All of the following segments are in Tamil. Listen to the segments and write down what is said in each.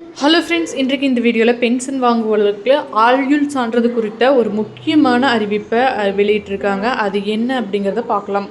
ஹலோ ஃப்ரெண்ட்ஸ் இன்றைக்கு இந்த வீடியோவில் பென்ஷன் வாங்குவதற்கு ஆயுள் சான்றது குறித்த ஒரு முக்கியமான அறிவிப்பை வெளியிட்டிருக்காங்க. அது என்ன அப்படிங்கிறத பார்க்கலாம்.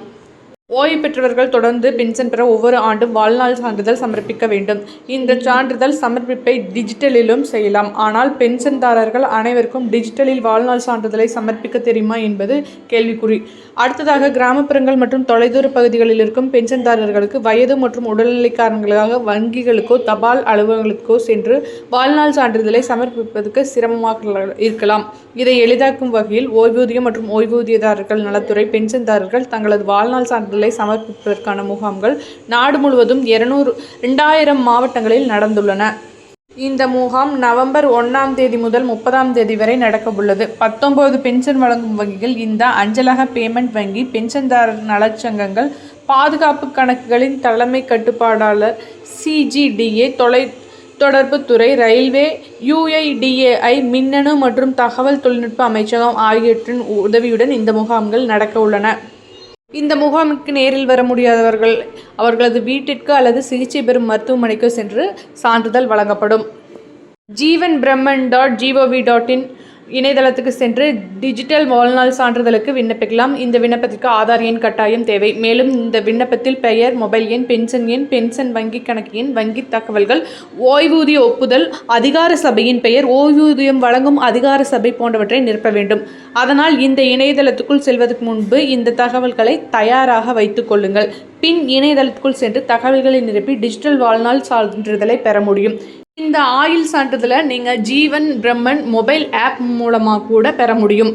ஓய்வு பெற்றவர்கள் தொடர்ந்து பென்ஷன் பெற ஒவ்வொரு ஆண்டும் வாழ்நாள் சான்றிதழ் சமர்ப்பிக்க வேண்டும். இந்த சான்றிதழ் சமர்ப்பிப்பை டிஜிட்டலிலும் செய்யலாம். ஆனால் பென்ஷன்தாரர்கள் அனைவருக்கும் டிஜிட்டலில் வாழ்நாள் சான்றிதழை சமர்ப்பிக்க தெரியுமா என்பது கேள்விக்குறி. அடுத்ததாக கிராமப்புறங்கள் மற்றும் தொலைதூர பகுதிகளில் இருக்கும் பென்ஷன்தாரர்களுக்கு வயது மற்றும் உடல்நிலை காரணங்களாக வங்கிகளுக்கோ தபால் அலுவலகங்களுக்கோ சென்று வாழ்நாள் சான்றிதழை சமர்ப்பிப்பதற்கு சிரமமாக இருக்கலாம். இதை எளிதாக்கும் வகையில் ஓய்வூதியம் மற்றும் ஓய்வூதியதாரர்கள் நலத்துறை பென்ஷன்தாரர்கள் தங்களது வாழ்நாள் சான்றிதழ் சமர்ப்பிப்பதற்கான முகாம்கள் நாடு முழுவதும் இருநூறு ரெண்டாயிரம் மாவட்டங்களில் நடந்துள்ளன. இந்த முகாம் நவம்பர் ஒன்றாம் தேதி முதல் முப்பதாம் தேதி வரை நடக்கவுள்ளது. பத்தொன்பது பென்ஷன் வழங்கும் வங்கிகள் இந்த அஞ்சலக பேமெண்ட் வங்கி பென்ஷன்தாரர் நலச்சங்கங்கள் பாதுகாப்பு கணக்குகளின் தலைமை கட்டுப்பாடாளர் சிஜிடிஏ தொலை தொடர்புத்துறை ரயில்வே யுஐடிஏஐ மின்னணு மற்றும் தகவல் தொழில்நுட்ப அமைச்சகம் ஆகியவற்றின் உதவியுடன் இந்த முகாம்கள் நடக்க உள்ளன இந்த முகாமுக்கு நேரில் வர முடியாதவர்கள் அவர்களது வீட்டிற்கு அல்லது சிகிச்சை பெறும் மருத்துவமனைக்கு சென்று சான்றிதழ் வழங்கப்படும். Jeevan Pramaan dot gov dot in இணையதளத்துக்கு சென்று டிஜிட்டல் வாழ்நாள் சான்றிதழுக்கு விண்ணப்பிக்கலாம். இந்த விண்ணப்பத்திற்கு ஆதார் எண் கட்டாயம் தேவை. மேலும் இந்த விண்ணப்பத்தில் பெயர் மொபைல் எண் பென்ஷன் எண் பென்ஷன் வங்கி கணக்கு எண் வங்கி தகவல்கள் ஓய்வூதிய ஒப்புதல் அதிகார சபையின் பெயர் ஓய்வூதியம் வழங்கும் அதிகார சபை போன்றவற்றை நிரப்ப வேண்டும். அதனால் இந்த இணையதளத்துக்குள் செல்வதற்கு முன்பு இந்த தகவல்களை தயாராக வைத்துக் கொள்ளுங்கள். பின் இணையதளத்துக்குள் சென்று தகவல்களை நிரப்பி டிஜிட்டல் வாழ்நாள் சான்றிதழை பெற முடியும். இந்த ஆயுள் சான்றிதழை நீங்கள் ஜீவன் பிரம்மன் மொபைல் ஆப் மூலமாக கூட பெற முடியும்.